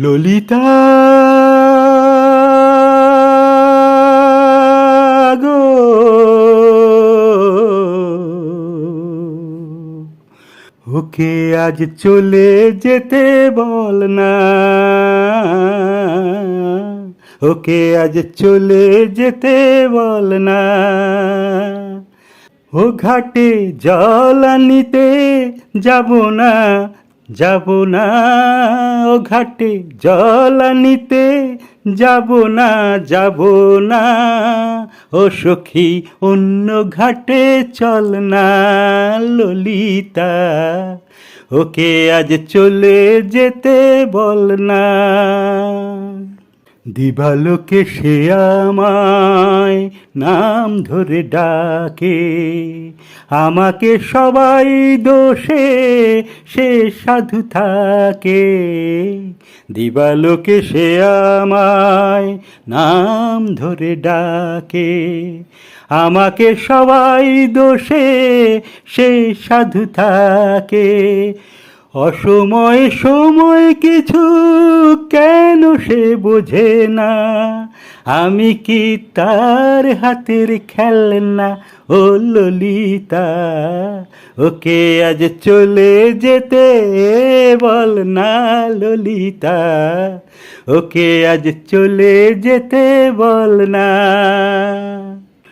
ললিতা গো। ওকে আজ চলে যেতে বল না। ওকে আজ চলে যেতে বল না। ও ঘাটে জল আনিতে যাব না। যাব না ও ঘাটে জল আনিতে, যাব না যাব না। ও সখী, অন্য ঘাটে চল না ললিতা। ওকে আজ চলে যেতে বল না। দিবালোকে সে আমায় নাম ধরে ডাকে। আমাকে সবাই দোষে, সে সাধু থাকে। দিবালোকে সে আমায় নাম ধরে ডাকে। আমাকে সবাই দোষে, সে সাধু থাকে। অসময় সময় কিছু সে বোঝে না। আমি কি তার হাতের খেলনা ও ললিতা? ওকে আজ চলে যেতে বল না ললিতা? ওকে আজ চলে যেতে বল না।